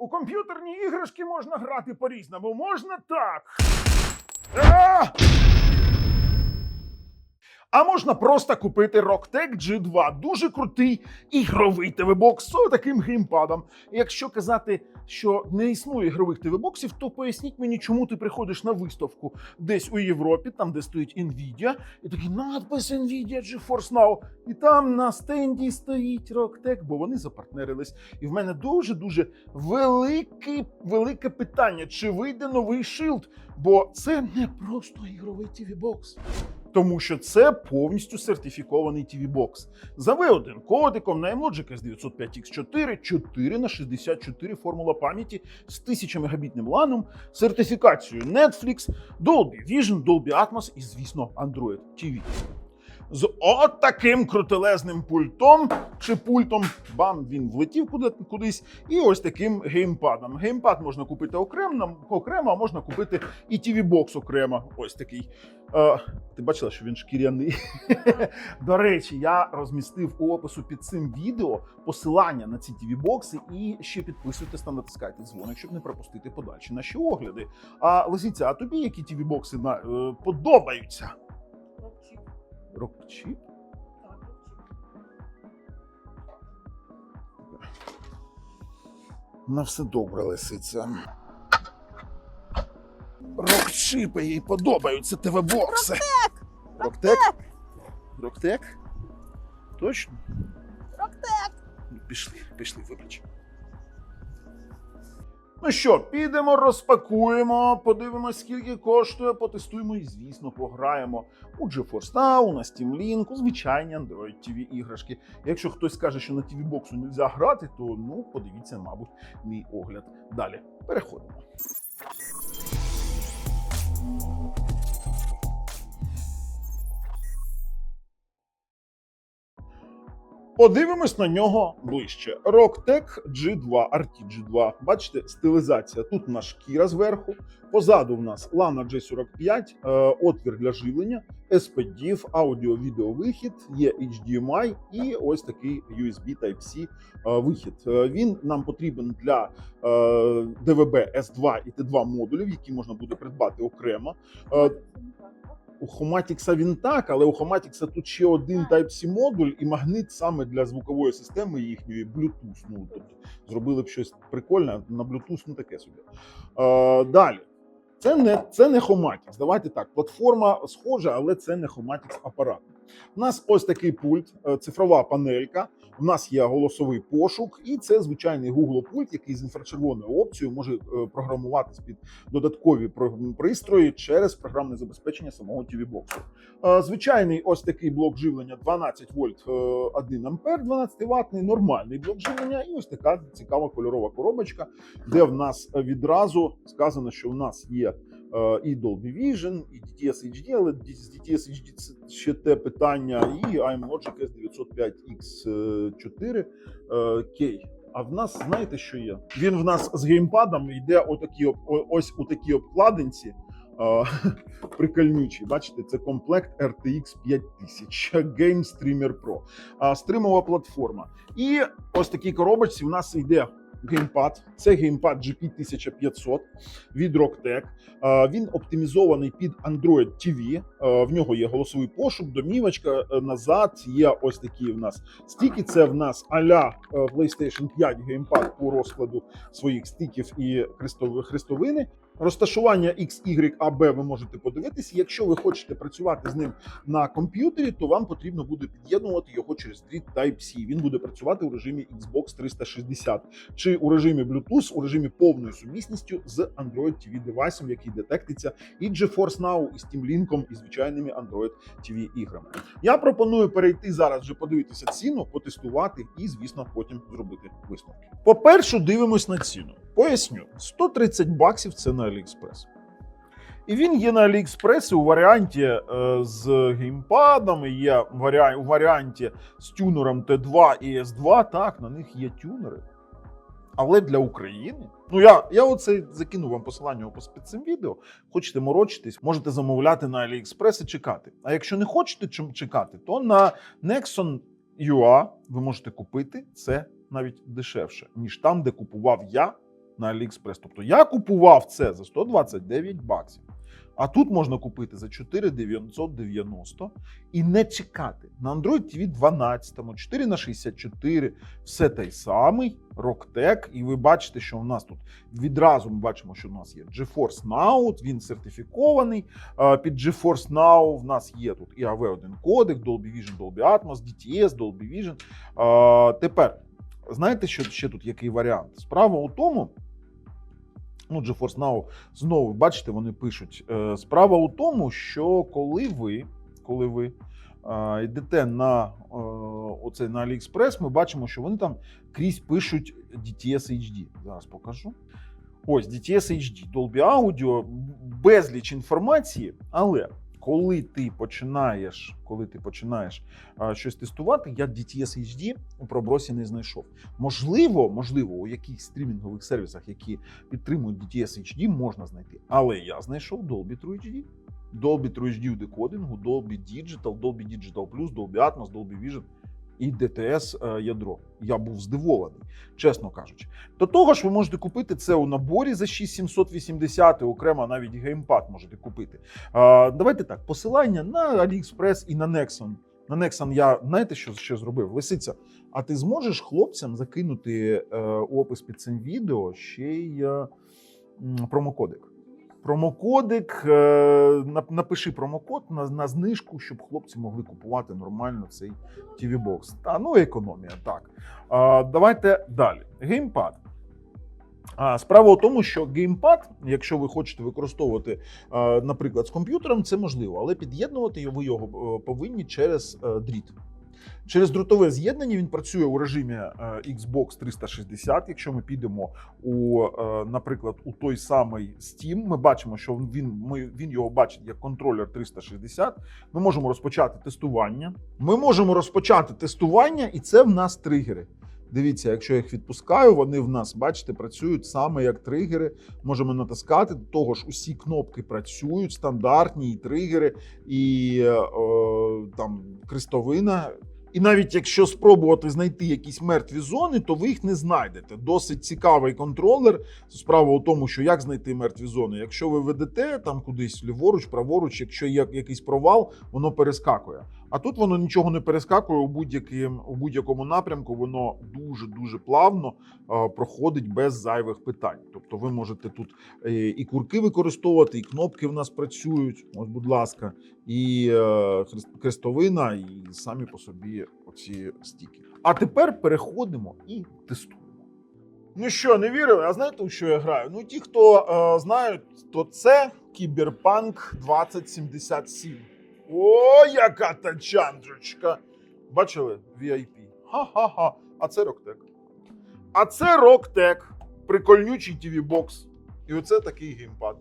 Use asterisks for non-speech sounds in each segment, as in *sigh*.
У комп'ютерні іграшки можна грати по-різному. Можна так. А! А можна просто купити Rocktech G2. Дуже крутий ігровий ТВ-бокс з таким геймпадом. Якщо казати, що не існує ігрових ТВ-боксів, то поясніть мені, чому ти приходиш на виставку десь у Європі, там де стоїть Nvidia, і такий надпис Nvidia GeForce Now. І там на стенді стоїть Rocktech, бо вони запартнерились. І в мене дуже дуже велике, велике питання: чи вийде новий Shield? Бо це не просто ігровий TV-бокс. Тому що це повністю сертифікований TV-бокс. За V1 кодиком на Logic S905X4 4 на 64 формула пам'яті з 1000 мегабітним ланом, сертифікацією Netflix, Dolby Vision, Dolby Atmos і, звісно, Android TV. З от таким крутелезним пультом чи пультом, бам, він влетів куди, кудись, і ось таким геймпадом. Геймпад можна купити окремо, окремо, а можна купити і TV-бокс окремо. Ось такий. Е, ти бачила, що він шкіряний. *laughs* До речі, я розмістив у опису під цим відео посилання на ці TV-бокси і ще підписуйтесь та натискайте дзвоник, щоб не пропустити подальші наші огляди. А Лисиця, а тобі які TV-бокси на, е, подобаються? Рокчіп. Рокчіп? На все добре, лисиця. Рокчіпи їй подобаються ТВ-бокси. Роктек? Роктек? Точно? Роктек. Ну, Пішли, пішли, вибач. Ну що, підемо, розпакуємо, подивимось, скільки коштує, потестуємо і, звісно, пограємо у GeForce Now, на Steam Link, у звичайні Android TV іграшки. Якщо хтось скаже, що на TV боксу не можна грати, то ну подивіться, мабуть, мій огляд. Далі переходимо. Подивимось на нього ближче. Rocktech G2, RT G2. Бачите, стилізація. Тут у нас шкіра зверху. Позаду в нас Lana G45, е, отвір для живлення, SPDIF, аудіо-відеовихід, є HDMI і ось такий USB Type-C е, вихід. Е, Він нам потрібен для DVB S2 і T2 модулів, які можна буде придбати окремо. У Хоматікса він так, але у Хоматікса тут ще один Type-C модуль і магнит саме для звукової системи їхньої Bluetooth. Ну тобто зробили б щось прикольне на Bluetooth, ну таке собі. Е, далі. Це не це не Хоматікс. Давайте так. Платформа схожа, але це не Хоматікс апарат. У нас ось такий пульт, е, цифрова панелька. У нас є голосовий пошук, і це звичайний Google пульт, який з інфрачервоною опцією може е, програмуватись під додаткові пристрої через програмне забезпечення самого tv боксу. Е, Звичайний ось такий блок живлення 12 вольт е, 1 ампер, 12 ватний, нормальний блок живлення, і ось така цікава кольорова коробочка, де в нас відразу сказано, що у нас є е, і Dolby Vision, і DTS HD, але з DTS HD це ще те питання, і iMlogic S905X4 K. А в нас знаєте, що є? Він в нас з геймпадом йде отакі ось у такій обкладинці. е, *laughs* Прикольнючий, бачите, це комплект RTX 5000 Game Streamer Pro. Стримова платформа. І ось такій коробочці в нас йде геймпад. Це геймпад GP 1500 від Rocktech. Він оптимізований під Android TV. В нього є голосовий пошук, домівочка е, назад. Є ось такі в нас стіки. Це в нас а-ля е, PlayStation 5 геймпад по розкладу своїх стіків і хрестов- хрестовини. Розташування X, Y, A, B ви можете подивитися. Якщо ви хочете працювати з ним на комп'ютері, то вам потрібно буде під'єднувати його через дріт Type-C. Він буде працювати у режимі Xbox 360 чи у режимі Bluetooth, у режимі повною сумісністю з Android TV девайсом, який детектиться і GeForce Now, і Steam Link, і звичайними Android TV іграми. Я пропоную перейти зараз вже подивитися ціну, потестувати і, звісно, потім зробити висновки. По-перше, дивимось на ціну. Поясню: 130 баксів це на AliExpress. І він є на AliExpress у варіанті е, з геймпадом, і є у варіанті з тюнером T2 і S2. Так, на них є тюнери. Але для України. Ну, я, я оце закину вам посилання опис під цим відео. Хочете морочитись, можете замовляти на AliExpress і чекати. А якщо не хочете чекати, то на Nexon UA ви можете купити це навіть дешевше, ніж там, де купував я на AliExpress. Тобто я купував це за 129 баксів. А тут можна купити за 4,990 і не чекати. На Android TV 12, 4 на 64 все той самий Rocktech. І ви бачите, що у нас тут відразу ми бачимо, що у нас є GeForce Now, він сертифікований. Під GeForce Now в нас є тут і AV1 кодек, Dolby Vision, Dolby Atmos, DTS, Dolby Vision. Тепер, знаєте, що ще тут який варіант? Справа у тому, ну, GeForce Now знову бачите, вони пишуть. е, Справа у тому, що коли ви, коли ви е, йдете на е, оцей на AliExpress, ми бачимо, що вони там крізь пишуть DTS HD. Зараз покажу. Ось DTS HD, Dolby Audio, безліч інформації, але коли ти починаєш, коли ти починаєш а, щось тестувати, я DTS HD у пробросі не знайшов. Можливо, можливо, у якихось стрімінгових сервісах, які підтримують DTS HD, можна знайти. Але я знайшов Dolby True HD. Dolby True HD у декодингу, Dolby Digital, Dolby Digital Plus, Dolby Atmos, Dolby Vision і DTS е, ядро. Я був здивований, чесно кажучи. До того ж, ви можете купити це у наборі за 6780, окремо навіть геймпад можете купити. Давайте так: посилання на AliExpress і на Nexon. На Nexon я знаєте, що ще зробив? Лисиця. А ти зможеш хлопцям закинути е, опис під цим відео ще й е, промокодик. Промокодик, е, напиши промокод на, на знижку, щоб хлопці могли купувати нормально цей TV Box. Та ну економія, так. Давайте далі. Геймпад. Справа у тому, що геймпад, якщо ви хочете використовувати, е, наприклад, з комп'ютером, це можливо, але під'єднувати ви його е, повинні через дріт. Через дротове з'єднання він працює у режимі е, Xbox 360. Якщо ми підемо у, е, наприклад, у той самий Steam, ми бачимо, що він, ми, він його бачить як контролер 360. Ми можемо розпочати тестування. Ми можемо розпочати тестування, і це в нас тригери. Дивіться, якщо я їх відпускаю, вони в нас, бачите, працюють саме як тригери. Можемо натискати. До того ж, усі кнопки працюють, стандартні і тригери, і е, там крестовина. І навіть якщо спробувати знайти якісь мертві зони, то ви їх не знайдете. Досить цікавий контролер. Справа у тому, що як знайти мертві зони. Якщо ви ведете там кудись ліворуч, праворуч, якщо є якийсь провал, воно перескакує. А тут воно нічого не перескакує у будь-яким у будь-якому напрямку. Воно дуже дуже плавно е, проходить без зайвих питань. Тобто, ви можете тут е, і курки використовувати, і кнопки в нас працюють. Ось, будь ласка, і е, крестовина, і самі по собі оці стіки. А тепер переходимо і тестуємо. Ну що, не вірили? А знаєте, у що я граю? Ну, ті, хто е, знають, то це Кіберпанк 2077. О, яка тачанджечка! Бачили? VIP. Ха-ха-ха. А це Роктек. А це Роктек. Прикольнючий TV бокс. І оце такий геймпад.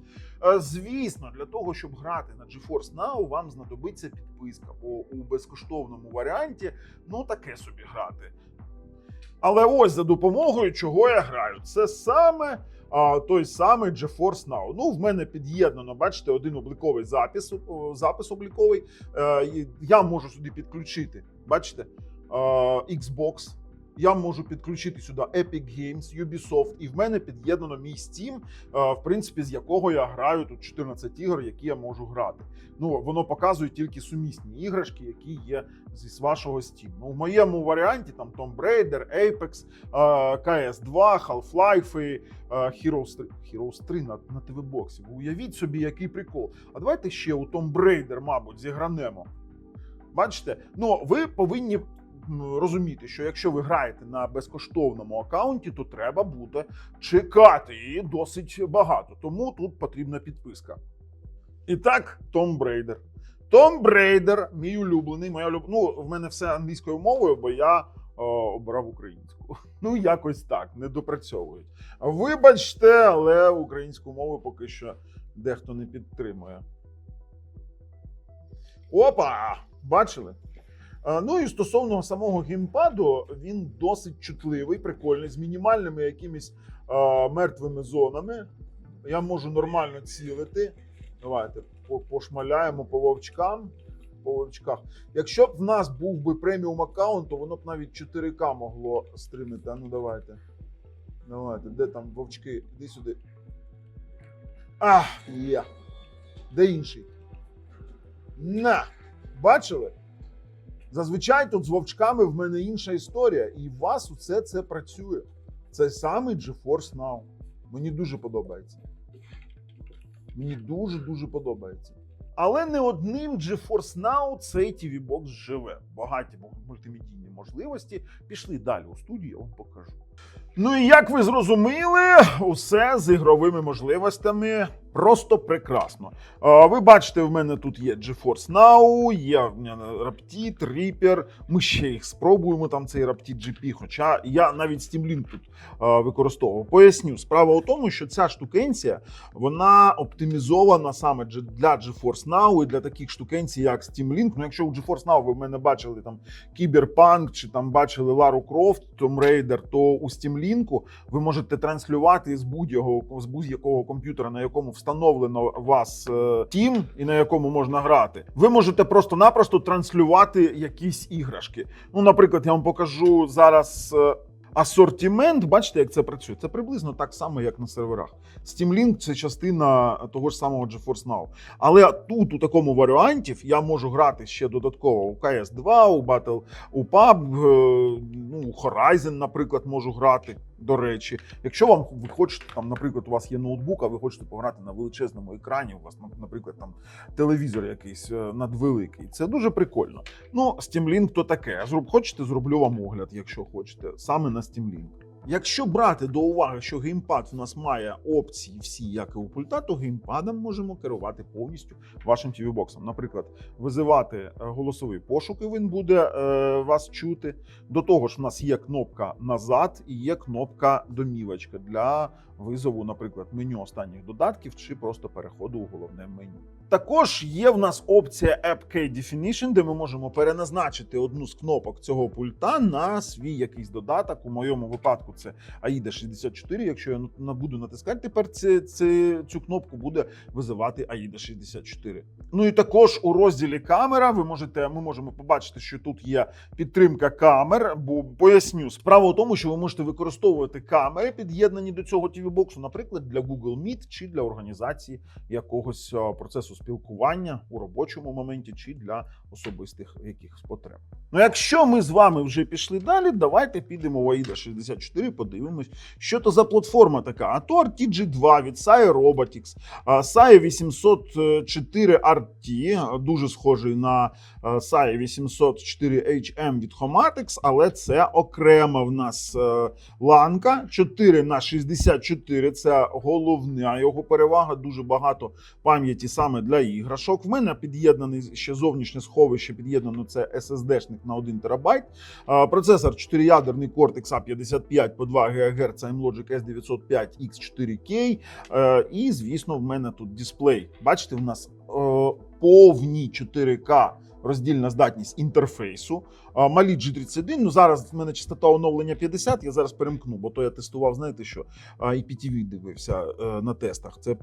Е, Звісно, для того, щоб грати на GeForce Now, вам знадобиться підписка, бо у безкоштовному варіанті ну таке собі грати. Але ось за допомогою чого я граю. Це саме а, той самий GeForce Now. Ну, в мене під'єднано, бачите, один обліковий запис, запис обліковий. Е, я можу сюди підключити, бачите, е, Xbox. Я можу підключити сюди Epic Games, Ubisoft, і в мене під'єднано мій Steam, е, в принципі, з якого я граю тут 14 ігор, які я можу грати. Ну, воно показує тільки сумісні іграшки, які є зі вашого Steam. Ну, в моєму варіанті там Tomb Raider, Apex, е, CS2, Half-Life, е, Heroes 3. Heroes 3 на, на ТВ-боксі. Ви уявіть собі, який прикол. А давайте ще у Tomb Raider, мабуть, зігранемо. Бачите, ну ви повинні розуміти, що якщо ви граєте на безкоштовному аккаунті, то треба буде чекати і досить багато. Тому тут потрібна підписка. І так, Tomb Raider. Tomb Raider, мій улюблений, моя улюб... Ну, в мене все англійською мовою, бо я о, обрав українську. *laughs* Ну, якось так, не допрацьовують. Вибачте, але українську мову поки що дехто не підтримує. Опа! Бачили? Е, Ну і стосовно самого геймпаду, він досить чутливий, прикольний, з мінімальними якимись е, мертвими зонами. Я можу нормально цілити. Давайте пошмаляємо по вовчкам. По вовчках. Якщо б в нас був би преміум аккаунт, то воно б навіть 4К могло стримити. А ну давайте. Давайте, де там вовчки? Іди сюди. А, є. Де інший? На! Бачили? Зазвичай тут з вовчками в мене інша історія, і у вас усе це працює. Це самий GeForce Now. Мені дуже подобається. Мені дуже-дуже подобається. Але не одним GeForce Now цей TV Box живе. Багаті мультимедійні можливості. Пішли далі у студію, я вам покажу. Ну і як ви зрозуміли, усе з ігровими можливостями просто прекрасно. Ви бачите, в мене тут є GeForce Now, є мене Reaper. Ми ще їх спробуємо. Там цей Raptid GP, Хоча я навіть Steam Link тут використовував. Поясню, справа у тому, що ця штукенція вона оптимізована саме для GeForce Now і для таких штукенцій, як Steam Link. Ну, якщо у GeForce Now ви в мене бачили там Cyberpunk чи там бачили Лару Крофт, Tomb Raider, то у Steam Link ви можете транслювати з будь-якого з будь-якого комп'ютера, на якому встановлено вас е, і на якому можна грати. Ви можете просто-напросто транслювати якісь іграшки. Ну, наприклад, я вам покажу зараз. Асортимент, бачите, як це працює? Це приблизно так само, як на серверах. Steam Link – це частина того ж самого GeForce Now. Але тут, у такому варіанті, я можу грати ще додатково у CS 2, у Battle, у PUB, е, ну, Horizon, наприклад, можу грати. До речі, якщо вам ви хочете, там, наприклад, у вас є ноутбук, а ви хочете пограти на величезному екрані, у вас, наприклад, там телевізор якийсь е, надвеликий, це дуже прикольно. Ну, Steam Link то таке. Зроб, хочете, зроблю вам огляд, якщо хочете, саме на Steam Link. Якщо брати до уваги, що геймпад в нас має опції всі, як і у пульта, то геймпадом можемо керувати повністю вашим tv боксом Наприклад, визивати е, голосовий пошук, і він буде е, вас чути. До того ж, в нас є кнопка назад і є кнопка домівочка для визову, наприклад, меню останніх додатків чи просто переходу у головне меню. Також є в нас опція App Key Definition, де ми можемо переназначити одну з кнопок цього пульта на свій якийсь додаток. У моєму випадку це AIDA 64. Якщо я буду натискати тепер це, це, цю кнопку, буде визивати AIDA 64. Ну і також у розділі камера ви можете, ми можемо побачити, що тут є підтримка камер. Бо поясню, справа у тому, що ви можете використовувати камери, під'єднані до цього tv боксу наприклад, для Google Meet чи для організації якогось процесу спілкування у робочому моменті, чи для особистих якихось потреб. Ну, якщо ми з вами вже пішли далі, давайте підемо в AIDA 64, подивимось, що то за платформа така. А то RTG2 від SAI Robotics, SAI 804 RT, дуже схожий на SAI 804 HM від Homatics, але це окрема в нас е, ланка 4 на 64 Це головна його перевага. Дуже багато пам'яті саме для іграшок. В мене під'єднаний ще зовнішнє сховище, під'єднано це SSD-шник на 1 терабайт. Процесор 4-ядерний Cortex A55 по 2 ГГц Imlogic S905 X4K. Е, І, звісно, в мене тут дисплей. Бачите, в нас е, повні 4К роздільна здатність інтерфейсу. Малі G31, ну зараз в мене частота оновлення 50, я зараз перемкну, бо то я тестував, знаєте що, IPTV дивився е, на тестах. Це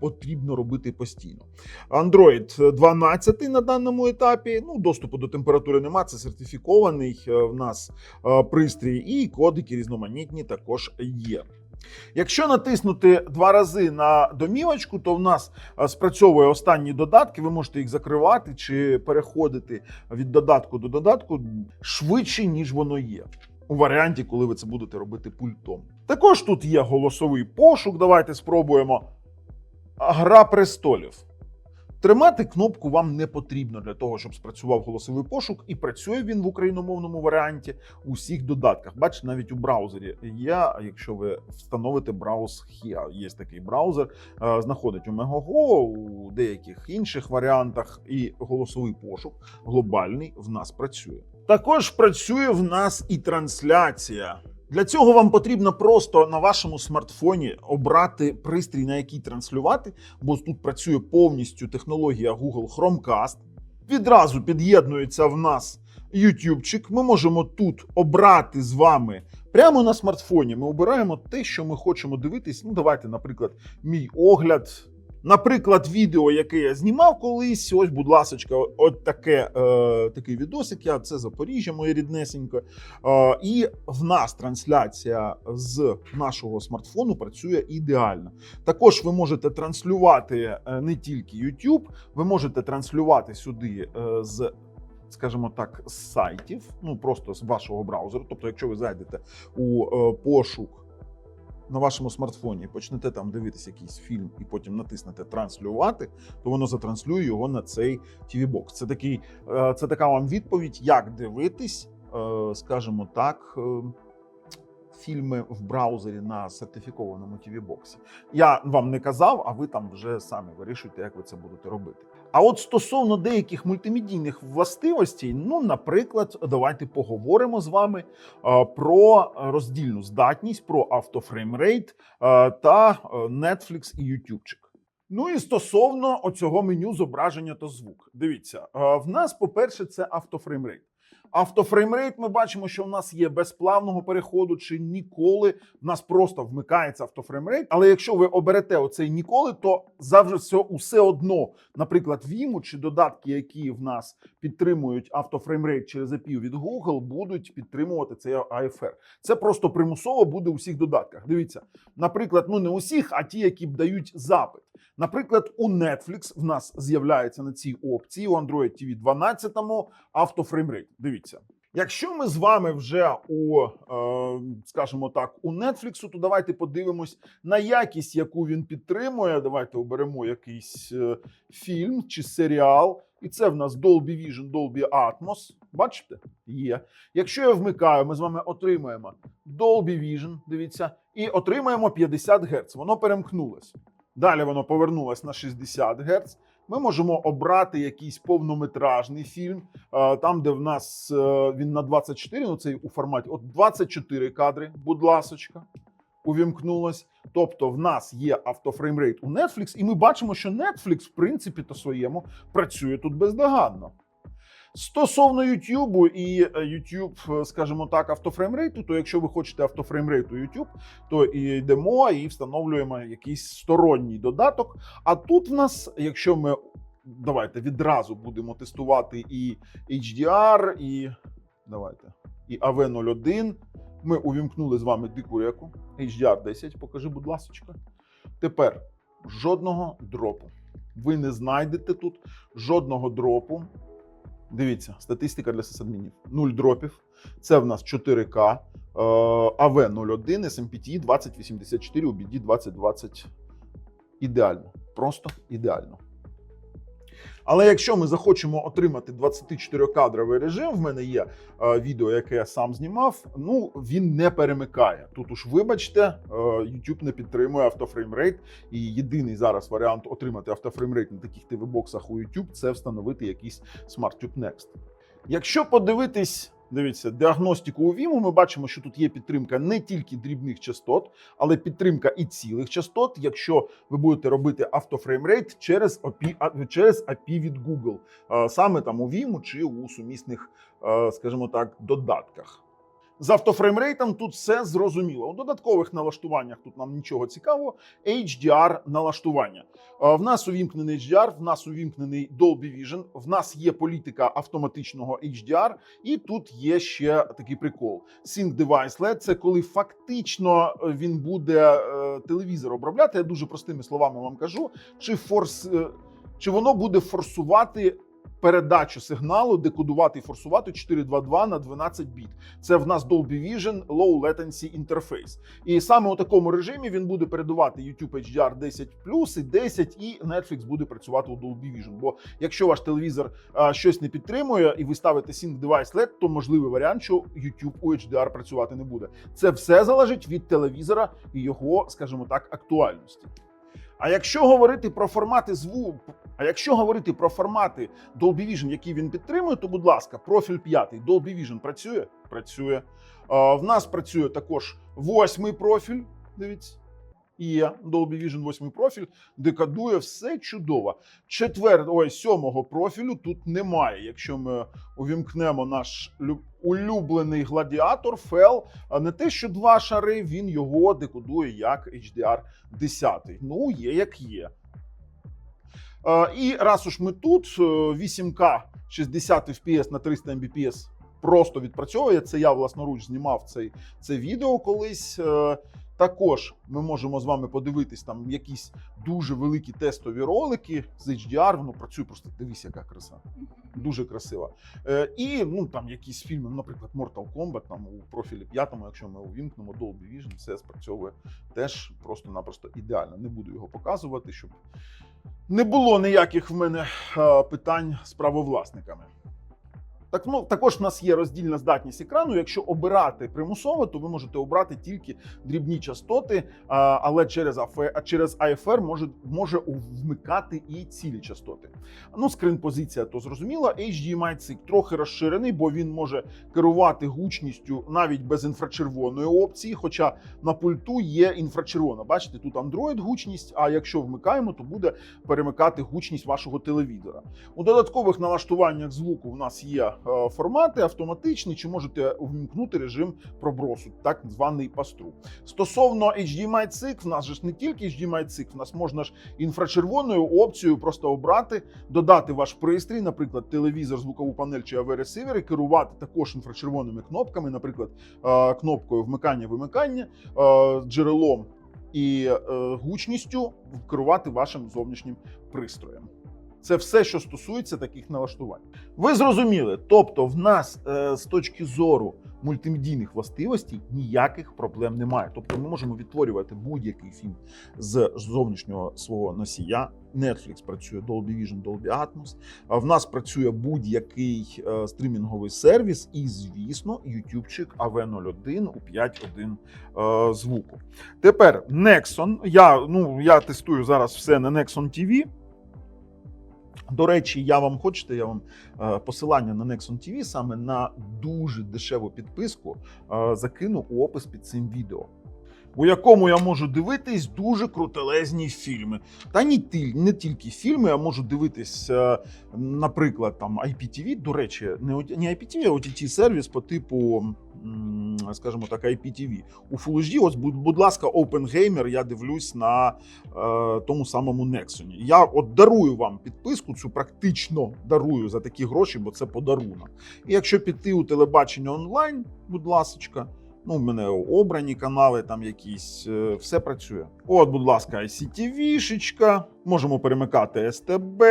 потрібно робити постійно. Android 12 на даному етапі. Ну, доступу до температури нема, це сертифікований е, в нас е, пристрій, і кодики різноманітні також є. Якщо натиснути два рази на домівочку, то в нас е, спрацьовує останні додатки. Ви можете їх закривати чи переходити від додатку до додатку швидше, ніж воно є. У варіанті, коли ви це будете робити пультом. Також тут є голосовий пошук. Давайте спробуємо. Гра престолів. Тримати кнопку вам не потрібно для того, щоб спрацював голосовий пошук, і працює він в україномовному варіанті у всіх додатках. Бачите, навіть у браузері є. Якщо ви встановите браус HIA, є такий браузер, е, знаходить у Megogo, у деяких інших варіантах, і голосовий пошук глобальний в нас працює. Також працює в нас і трансляція. Для цього вам потрібно просто на вашому смартфоні обрати пристрій, на який транслювати, бо тут працює повністю технологія Google Chromecast. Відразу під'єднується в нас YouTubeчик. Ми можемо тут обрати з вами прямо на смартфоні. Ми обираємо те, що ми хочемо дивитись. Ну, давайте, наприклад, мій огляд Наприклад, відео, яке я знімав колись, ось, будь ласка, от таке, е, такий відосик. Я це Запоріжжя, моє ріднесеньке. Е, і в нас трансляція з нашого смартфону працює ідеально. Також ви можете транслювати е, не тільки YouTube, ви можете транслювати сюди е, з. Скажімо так, з сайтів, ну просто з вашого браузеру. Тобто, якщо ви зайдете у е, пошук на вашому смартфоні, почнете там дивитися якийсь фільм і потім натиснете транслювати, то воно затранслює його на цей TV Box. Це такий, е, це така вам відповідь, як дивитись, е, скажімо так. е, Фільми в браузері на сертифікованому tv боксі Я вам не казав, а ви там вже самі вирішуєте, як ви це будете робити. А от стосовно деяких мультимедійних властивостей, ну, наприклад, давайте поговоримо з вами про роздільну здатність, про автофреймрейт та Netflix і YouTube. Ну і стосовно оцього меню зображення та звук. Дивіться, в нас, по-перше, це автофреймрейт. Автофреймрейт ми бачимо, що в нас є без плавного переходу чи ніколи. В нас просто вмикається автофреймрейт. Але якщо ви оберете оцей ніколи, то завжди все, усе одно, наприклад, Vimo чи додатки, які в нас підтримують автофреймрейт через API від Google, будуть підтримувати цей AFR. Це просто примусово буде у всіх додатках. Дивіться, наприклад, ну не усіх, а ті, які дають запит. Наприклад, у Netflix в нас з'являється на цій опції у Android TV 12 автофреймрейт. Дивіться. Якщо ми з вами вже у, е, скажімо так, у Netflix, то давайте подивимось на якість, яку він підтримує. Давайте оберемо якийсь е, фільм чи серіал. І це в нас Dolby Vision, Dolby Atmos. Бачите? Є. Якщо я вмикаю, ми з вами отримаємо Dolby Vision, дивіться, і отримаємо 50 Гц. Воно перемкнулося. Далі воно повернулось на 60 Гц. Ми можемо обрати якийсь повнометражний фільм, там, де в нас е, він на 24, ну цей у форматі от 24 кадри, будь ласочка, увімкнулось. Тобто, в нас є автофреймрейт у Netflix, і ми бачимо, що Netflix, в принципі, то своєму працює тут бездоганно. Стосовно YouTube і е, YouTube, е, скажімо так, автофреймрейту, то якщо ви хочете автофреймрейту YouTube, то і йдемо і встановлюємо якийсь сторонній додаток. А тут в нас, якщо ми давайте відразу будемо тестувати і HDR, і давайте і AV01, ми увімкнули з вами дику. HDR 10, покажи, будь ласка. Тепер жодного дропу. Ви не знайдете тут жодного дропу. Дивіться, статистика для сисадмінів. Нуль дропів. Це в нас 4К, е, AV01, SMPTE 2084, OBD 2020. Ідеально. Просто ідеально. Але якщо ми захочемо отримати 24-кадровий режим, в мене є е, відео, яке я сам знімав. Ну він не перемикає. Тут уж вибачте, е, YouTube не підтримує автофреймрейт. І єдиний зараз варіант отримати автофреймрейт на таких ТВ-боксах у YouTube це встановити якийсь SmartTube Next. Якщо подивитись. Дивіться, діагностику у ВІМу ми бачимо, що тут є підтримка не тільки дрібних частот, але підтримка і цілих частот, якщо ви будете робити автофреймрейт через API, через API від Google, саме там у ВІМу чи у сумісних, скажімо так, додатках. З автофреймрейтом тут все зрозуміло. У додаткових налаштуваннях тут нам нічого цікавого. HDR налаштування. Е, В нас увімкнений HDR, в нас увімкнений Dolby Vision, в нас є політика автоматичного HDR, і тут є ще такий прикол. Sync Device LED – це коли фактично е, він буде е, телевізор обробляти. Я дуже простими словами вам кажу, чи форс, чи воно буде форсувати. Передачу сигналу, декодувати і форсувати 422 на 12 біт. Це в нас Dolby Vision Low Latency Interface. І саме у такому режимі він буде передавати YouTube HDR 10 і 10, і Netflix буде працювати у Dolby Vision. Бо якщо ваш телевізор а, щось не підтримує і ви ставите Sync Device LED, то можливий варіант, що YouTube у HDR працювати не буде. Це все залежить від телевізора і його, скажімо так, актуальності. А якщо говорити про формати звуку, а якщо говорити про формати Dolby Vision, які він підтримує, то будь ласка, профіль 5 Dolby Vision працює? Працює. В нас працює також восьмий профіль. Дивіться. Є Dolby Vision 8 профіль, декодує все чудово. Четвер, ой, сьомого профілю тут немає. Якщо ми увімкнемо наш улюблений гладіатор, а не те, що два шари, він його декодує як HDR 10. Ну, є як є. Е, І раз уж ми тут, е, 8К 60 FPS на 300 Mbps просто відпрацьовує. Це я власноруч знімав цей, це відео колись. Також ми можемо з вами подивитись там якісь дуже великі тестові ролики з HDR. Воно працює просто дивись, яка краса. Дуже красива. Е, і ну там якісь фільми, ну, наприклад, Mortal Kombat, там у профілі п'ятому, якщо ми увімкнемо Dolby Vision, все спрацьовує теж просто-напросто ідеально. Не буду його показувати, щоб не було ніяких в мене е, питань з правовласниками. Так, ну, також в нас є роздільна здатність екрану. Якщо обирати примусово, то ви можете обрати тільки дрібні частоти, але через AF, а через AFR може, може вмикати і цілі частоти. Ну, скрин позиція, то зрозуміло. HDMI цик трохи розширений, бо він може керувати гучністю навіть без інфрачервоної опції. Хоча на пульту є інфрачервона. Бачите, тут Android гучність. А якщо вмикаємо, то буде перемикати гучність вашого телевізора. У додаткових налаштуваннях звуку в нас є формати автоматичні, чи можете увімкнути режим пробросу, так званий пастру. Стосовно HDMI цик, в нас же ж не тільки HDMI цик, в нас можна ж інфрачервоною опцією просто обрати, додати ваш пристрій, наприклад, телевізор, звукову панель чи AV-ресивер, і керувати також інфрачервоними кнопками, наприклад, е, кнопкою вмикання-вимикання, е, джерелом і е, гучністю керувати вашим зовнішнім пристроєм. Це все, що стосується таких налаштувань. Ви зрозуміли, тобто в нас е, з точки зору мультимедійних властивостей ніяких проблем немає. Тобто ми можемо відтворювати будь-який фільм з зовнішнього свого носія. Netflix працює Dolby Vision, Dolby Atmos. В нас працює будь-який е, стрімінговий сервіс, і, звісно, ютубчик AV01 у 5.1 е, звуку. Тепер Nexon. Я, ну, я тестую зараз все на Nexon TV. До речі, я вам хочете, я вам е, посилання на Nexon TV саме на дуже дешеву підписку е, закину у опис під цим відео. У якому я можу дивитись дуже крутелезні фільми. Та тіль- не тільки фільми, я можу дивитись, е, наприклад, там IPTV, до речі, не, не IPTV, а ott сервіс по типу, скажімо так, IPTV. У Full HD, ось, будь, ласка, OpenGamer, я дивлюсь на е, тому самому Nexon. Я от дарую вам підписку, цю практично дарую за такі гроші, бо це подарунок. І якщо піти у телебачення онлайн, будь ласочка, ну, в мене обрані канали, там якісь, е, все працює. От, будь ласка, ICTV-шечка, можемо перемикати СТБ,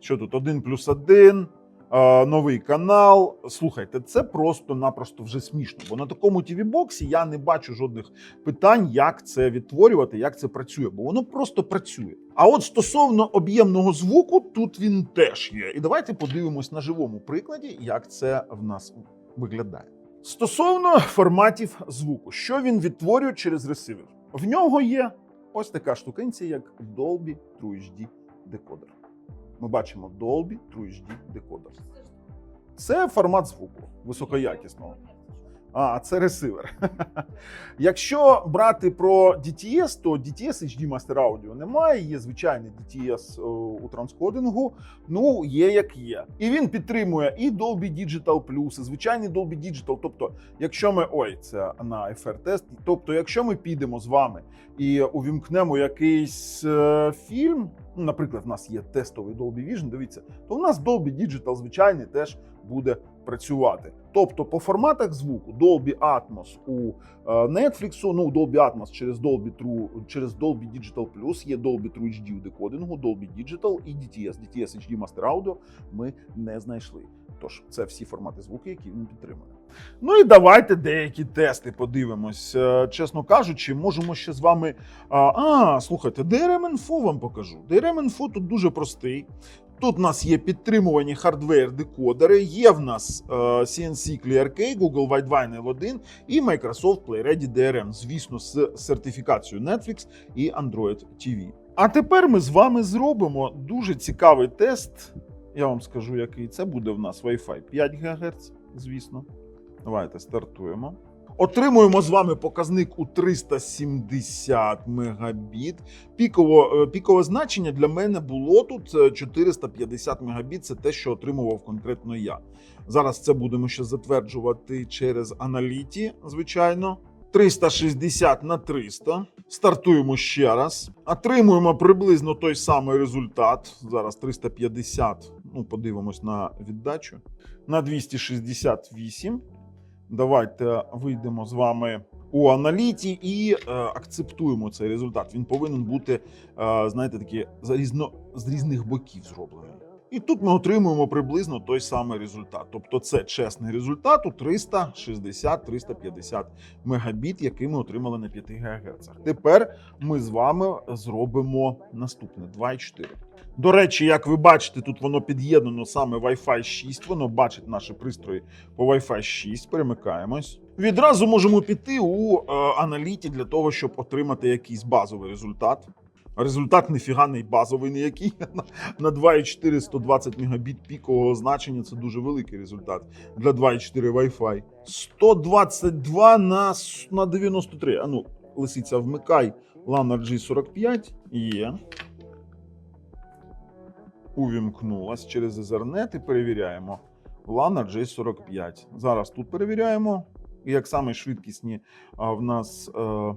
що тут 1 плюс 1. Е, Новий канал. Слухайте, це просто-напросто вже смішно. Бо на такому tv боксі я не бачу жодних питань, як це відтворювати, як це працює, бо воно просто працює. А от стосовно об'ємного звуку, тут він теж є. І давайте подивимось на живому прикладі, як це в нас виглядає. Стосовно форматів звуку, що він відтворює через ресивер? В нього є ось така штукенція, як Dolby True HD декодер. Ми бачимо Dolby True HD декодер. Це формат звуку високоякісного. А, це ресивер. *laughs* Якщо брати про DTS, то DTS HD Master Audio немає. Є звичайний DTS у транскодингу. Ну, є як є. І він підтримує і Dolby Digital Plus, і звичайний Dolby Digital. Тобто, якщо ми ой, це на FR тест. Тобто, якщо ми підемо з вами і увімкнемо якийсь е, фільм, ну, наприклад, в нас є тестовий Dolby Vision, дивіться, то в нас Dolby Digital звичайний теж буде працювати. Тобто по форматах звуку Dolby Atmos у е, Netflix, ну Dolby Atmos через Dolby True, через Dolby Digital Plus, є Dolby True HD у декодингу, Dolby Digital і DTS. DTS HD Master Audio ми не знайшли. Тож це всі формати звуку, які він підтримує. Ну і давайте деякі тести подивимось. Е, Чесно кажучи, можемо ще з вами. А, а слухайте, DRM-Info вам покажу. DRM-Info тут дуже простий. Тут у нас є підтримувані хардвер-декодери, є в нас е, CNC ClearK, Google Widevine L1 і Microsoft PlayReady DRM, звісно, з сертифікацією Netflix і Android TV. А тепер ми з вами зробимо дуже цікавий тест. Я вам скажу, який це буде в нас Wi-Fi 5 ГГц, звісно. Давайте стартуємо. Отримуємо з вами показник у 370 мегабіт. Піково, е, пікове значення для мене було тут е, 450 мегабіт. Це те, що отримував конкретно я. Зараз це будемо ще затверджувати через аналіті, звичайно. 360 на 300. Стартуємо ще раз. Отримуємо приблизно той самий результат. Зараз 350. Ну, подивимось на віддачу. На 268. Давайте вийдемо з вами у аналіті і е, акцептуємо цей результат. Він повинен бути, е, знаєте, такі за різно, з різних боків зроблений. І тут ми отримуємо приблизно той самий результат. Тобто, це чесний результат у 360-350 мегабіт, який ми отримали на 5 ГГц. Тепер ми з вами зробимо наступне 2,4. До речі, як ви бачите, тут воно під'єднано саме Wi-Fi 6. Воно бачить наші пристрої по Wi-Fi 6. Перемикаємось. Відразу можемо піти у е, аналіті для того, щоб отримати якийсь базовий результат. Результат ніфіга не базовий ніякий. *laughs* На- На 2,4 120 мегабіт пікового значення це дуже великий результат для 2,4 Wi-Fi. 122 на, на 93. А ну, лисиця, вмикай LAN RG45. Є. Увімкнулась через Ethernet і перевіряємо. LAN RJ45. Зараз тут перевіряємо. Як саме швидкісні в нас е,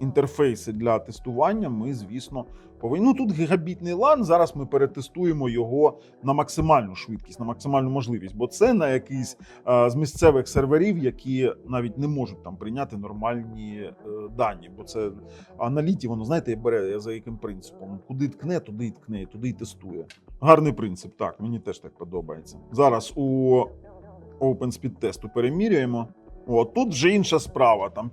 інтерфейси для тестування, ми, звісно, повинні. Ну тут гігабітний LAN. Зараз ми перетестуємо його на максимальну швидкість, на максимальну можливість, бо це на якийсь е, з місцевих серверів, які навіть не можуть там прийняти нормальні е, дані. Бо це аналіті, воно знаєте, бере за яким принципом. Куди ткне, туди і ткне, туди і тестує. Гарний принцип, так, мені теж так подобається. Зараз у OpenSpeed тесту перемірюємо. О, тут вже інша справа. Там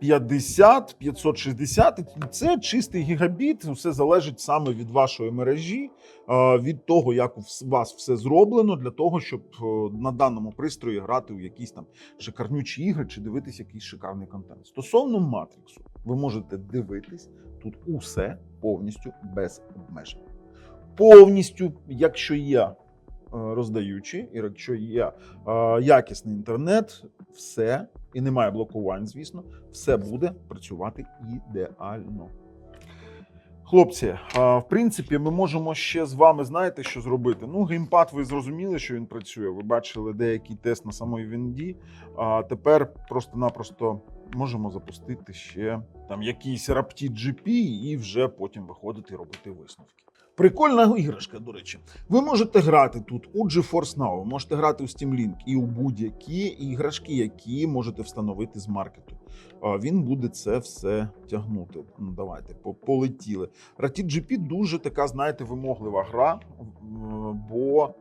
550, 560. Це чистий гігабіт. Все залежить саме від вашої мережі, е, від того, як у вас все зроблено, для того, щоб е, на даному пристрої грати у якісь там шикарнючі ігри чи дивитись якийсь шикарний контент. Стосовно Матріксу, ви можете дивитись тут усе повністю без обмежень. Повністю, якщо є роздаючі, і якщо є е, якісний інтернет, все і немає блокувань, звісно, все буде працювати ідеально. Хлопці, в принципі, ми можемо ще з вами знаєте, що зробити. Ну, геймпад, ви зрозуміли, що він працює. Ви бачили деякий тест на самої Вінді. А тепер просто-напросто можемо запустити ще там якийсь Rapti GP і вже потім виходити і робити висновки. Прикольна іграшка, до речі. Ви можете грати тут у GeForce Now, ви можете грати у Steam Link і у будь-які іграшки, які можете встановити з маркету. Він буде це все тягнути. Ну, давайте полетіли. Rapid GP дуже така, знаєте, вимоглива гра, бо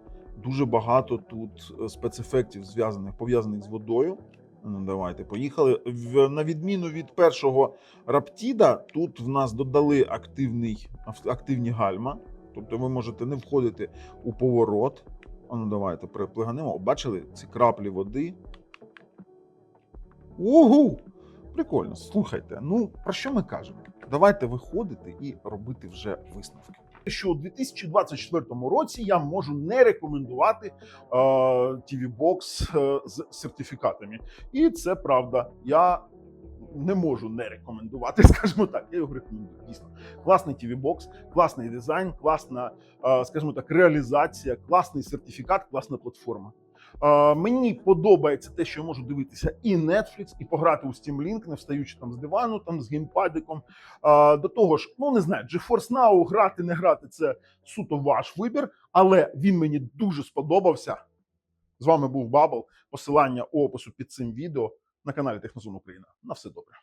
дуже багато тут е, спецефектів зв'язаних пов'язаних з водою. Ну, давайте поїхали. На відміну від першого Раптіда, тут в нас додали активний, активні гальма. Тобто ви можете не входити у поворот. Ну давайте приплиганемо. Бачили ці краплі води. Угу! Прикольно, слухайте. Ну про що ми кажемо? Давайте виходити і робити вже висновки. Що у 2024 році я можу не рекомендувати е, TV Box е, з сертифікатами. І це правда. Я не можу не рекомендувати, *laughs* скажімо так. Я його рекомендую. Дійсно, класний TV Box, класний дизайн, класна, е, скажімо так, реалізація, класний сертифікат, класна платформа. Мені подобається те, що я можу дивитися і Netflix, і пограти у Steam Link, не встаючи там з дивану, там з геймпадиком. До того ж, ну не знаю, GeForce Now, грати, не грати це суто ваш вибір, але він мені дуже сподобався. З вами був Бабл. Посилання у опису під цим відео на каналі Технозон Україна. На все добре.